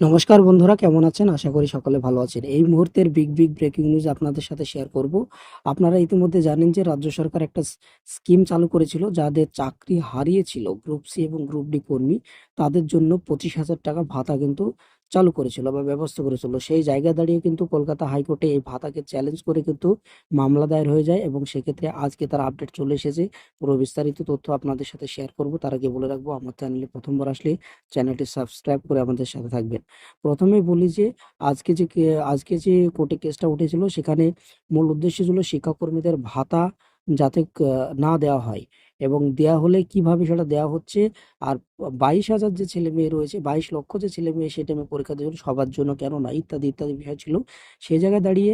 নমস্কার বন্ধুরা, কেমন আছেন? আশা করি সকলে ভালো আছেন। এই মুহূর্তের বিগ বিগ ব্রেকিং নিউজ আপনাদের সাথে শেয়ার করব। আপনারা ইতিমধ্যে জানেন যে রাজ্য সরকার একটা স্কিম চালু করেছিল, যাদের চাকরি হারিয়েছিল গ্রুপ সি এবং গ্রুপ ডি কর্মী। তাদের জন্য পঁচিশ হাজার টাকা ভাতা কিন্তু চালু করেছিল বা ব্যবস্থা করেছিল। সেই জায়গা দাঁড়িয়ে কিন্তু কলকাতা হাইকোর্টে এই ভাতাকে চ্যালেঞ্জ করে কিন্তু মামলা দায়ের হয়ে যায় এবং সেক্ষেত্রে আজকে তার আপডেট চলে এসেছে। পুরো বিস্তারিত তথ্য আপনাদের সাথে শেয়ার করব। তার আগে বলে রাখব, আমার চ্যানেলে প্রথমবার আসলে চ্যানেলটি সাবস্ক্রাইব করে আমাদের সাথে থাকবেন। প্রথমেই বলি যে, আজকে যে আজকে যে কোর্টে কেসটা উঠেছিল, সেখানে মূল উদ্দেশ্য ছিল শিক্ষাকর্মীদের ভাতা যাতে না দেওয়া হয়। এবং দেয়া হলে কীভাবে সেটা দেওয়া হচ্ছে? আর বাইশ হাজার যে ছেলে মেয়ে রয়েছে, বাইশ লক্ষ যে ছেলে মেয়ে, সেটা টাইমে পরীক্ষা দিয়েছিল সবার জন্য কেন না, ইত্যাদি ইত্যাদি বিষয় ছিল। সেই জায়গায় দাঁড়িয়ে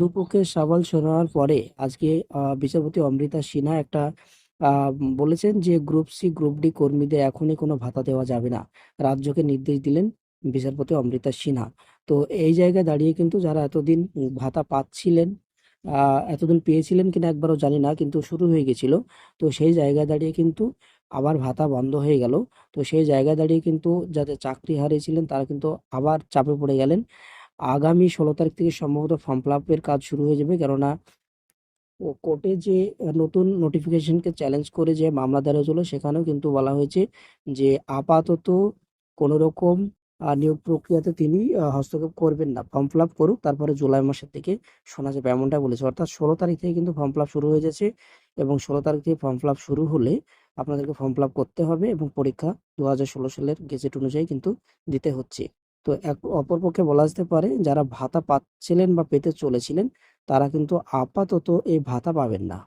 দুপক্ষের সওয়াল শোনার পরে আজকে বিচারপতি অমৃতা সিনহা একটা বলেছেন যে গ্রুপ সি, গ্রুপ ডি কর্মীদের এখনই কোনো ভাতা দেওয়া যাবে না। রাজ্যকে নির্দেশ দিলেন বিচারপতি অমৃতা সিনহা। তো এই জায়গায় দাঁড়িয়ে কিন্তু যারা এতদিন ভাতা পাচ্ছিলেন এতদিন পেয়েছিলেন কিনা একবারও জানি না, কিন্তু শুরু হয়ে গেছিল। তো সেই জায়গায় দাঁড়িয়ে কিন্তু আবার ভাতা বন্ধ হয়ে গেল। তো সেই জায়গায় দাঁড়িয়ে কিন্তু যাদের চাকরি হারিয়েছিলেন, তারা কিন্তু আবার চাপে পড়ে গেলেন। আগামী ষোলো তারিখ থেকে সম্ভবত ফর্ম ফিল আপের কাজ শুরু হয়ে যাবে। কেননা ও কোর্টে যে নতুন নোটিফিকেশনকে চ্যালেঞ্জ করে যে মামলা দায়ের হয়েছিল, সেখানেও কিন্তু বলা হয়েছে যে আপাতত কোনো রকম নিয়োগ প্রক্রিয়াতে তিনি হস্তক্ষেপ করবেন না। ফর্ম ফিল করুক, তারপরে জুলাই মাসের থেকে শোনা যাবে এমনটা বলেছে। অর্থাৎ ষোলো তারিখ থেকে কিন্তু ফর্ম ফিল শুরু হয়ে যাচ্ছে এবং ষোলো তারিখ থেকে ফর্ম ফিল শুরু হলে আপনাদেরকে ফর্ম ফিল করতে হবে এবং পরীক্ষা দু হাজার ষোলো সালের গেজেট অনুযায়ী কিন্তু দিতে হচ্ছে। তো এক, অপরপক্ষে বলা যেতে পারে, যারা ভাতা পাচ্ছিলেন বা পেতে চলেছিলেন, তারা কিন্তু আপাতত এই ভাতা পাবেন না।